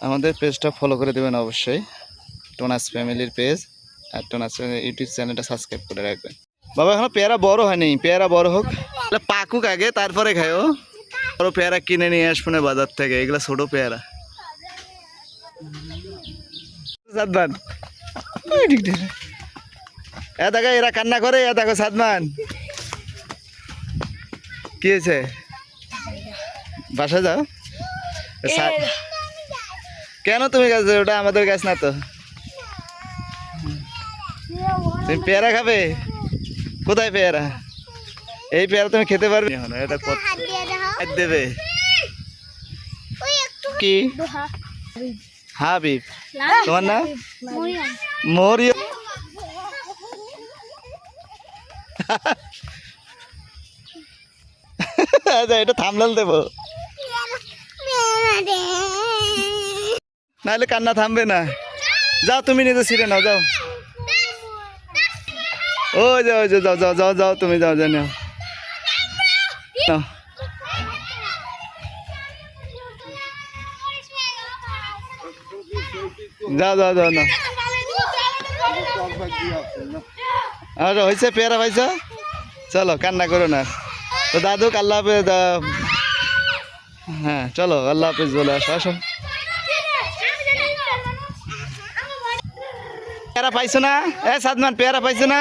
আমাদের পেজটা ফলো করে দেবেন অবশ্যই। টোনাস ফ্যামিলির পেজ আর টোনাস ইউটিউব চ্যানেলটা সাবস্ক্রাইব করে রাখবেন। বাবা, এখনও পেয়ারা বড় হয়নি। পেয়ারা বড় হোক। পাকুক আগে, তারপরে খায়ও বড় পেয়ারা কিনে নিয়ে আসব না বাজার থেকে। এগুলো ছোট পেয়ারা। এ দেখো, এরা কান্না করে। এ দেখো, সাদমান। কি হয়েছে? বাসা যাও। কেন তুমি গাছ? ওটা আমাদের গাছ না তো। তুমি পেয়ারা খাবে? কোথায় পেয়ারা? এই পেয়ারা তুমি খেতে পারবে? এখন এটা দেবে। কি? হাবিব। তোমার নাম মরিয় আচ্ছা এটা থামলাল দেবো। নাহলে কান্না থামবে না। যাও, তুমি নিজে ছিঁড়ে নাও, যাও। ও যাও যাও যাও যাও যাও যাও, তুমি যাও নাও। যাও যাও যাও না আর হয়েছে পেয়ারা পাইছ চলো, কান্না করো না। তো দাদু আল্লাহ হাফেজ হ্যাঁ চলো, আল্লাহ হাফেজ বলে আসো আসো। পেয়ারা পাইছো না? এ সাদমান পেয়ারা পাইছো না?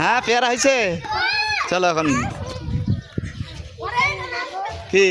হ্যাঁ পেয়ারা হয়েছে চলো এখন। কি?